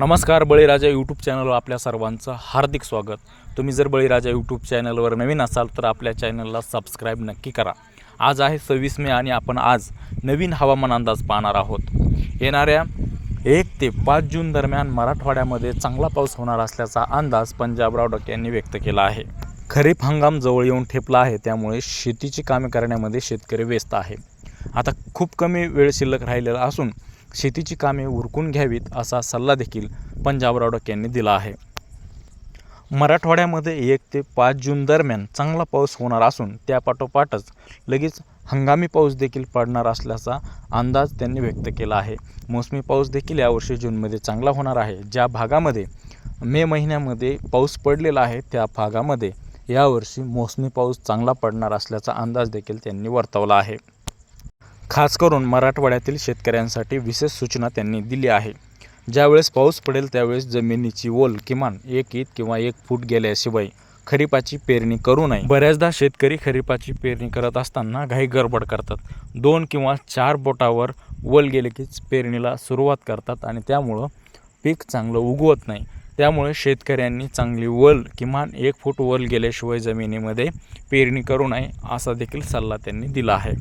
नमस्कार बळीराजा यूट्यूब चॅनलवर आपल्या सर्वांचं हार्दिक स्वागत. तुम्ही जर बळीराजा यूट्यूब चॅनलवर नवीन असाल तर आपल्या चॅनलला सबस्क्राईब नक्की करा. आज आहे सव्वीस मे आणि आपण आज नवीन हवामान अंदाज पाहणार आहोत. येणाऱ्या एक ते पाच जून दरम्यान मराठवाड्यामध्ये चांगला पाऊस होणार असल्याचा अंदाज पंजाबराव डक यांनी व्यक्त केला आहे. खरीप हंगाम जवळ येऊन ठेपला आहे त्यामुळे शेतीची कामे करण्यामध्ये शेतकरी व्यस्त आहे. आता खूप कमी वेळ शिल्लक राहिलेला असून शेतीची कामे उरकून घ्यावीत असा सल्ला देखील पंजाबराव डक यांनी दिला आहे. मराठवाड्यामध्ये एक ते पाच जून दरम्यान चांगला पाऊस होणार असून त्यापाठोपाठच लगेच हंगामी पाऊस देखील पडणार असल्याचा अंदाज त्यांनी व्यक्त केला आहे. मोसमी पाऊस देखील यावर्षी जूनमध्ये चांगला होणार आहे. ज्या भागामध्ये मे महिन्यामध्ये पाऊस पडलेला आहे त्या भागामध्ये यावर्षी मोसमी पाऊस चांगला पडणार असल्याचा अंदाज देखील त्यांनी वर्तवला आहे. खास करून मराठवाड्यातील शेतकऱ्यांसाठी विशेष सूचना त्यांनी दिली आहे. ज्यावेळेस पाऊस पडेल त्यावेळेस जमिनीची ओल किमान एक ईत किंवा एक फूट गेल्याशिवाय खरीपाची पेरणी करू नये. बऱ्याचदा शेतकरी खरीपाची पेरणी करत असताना घाई गडबड करतात. दोन किंवा चार बोटावर वल गेले कीच पेरणीला सुरुवात करतात आणि त्यामुळं पीक चांगलं उगवत नाही. त्यामुळे शेतकऱ्यांनी चांगली वल किमान एक फूट वल गेल्याशिवाय जमिनीमध्ये पेरणी करू नये असा देखील सल्ला त्यांनी दिला आहे.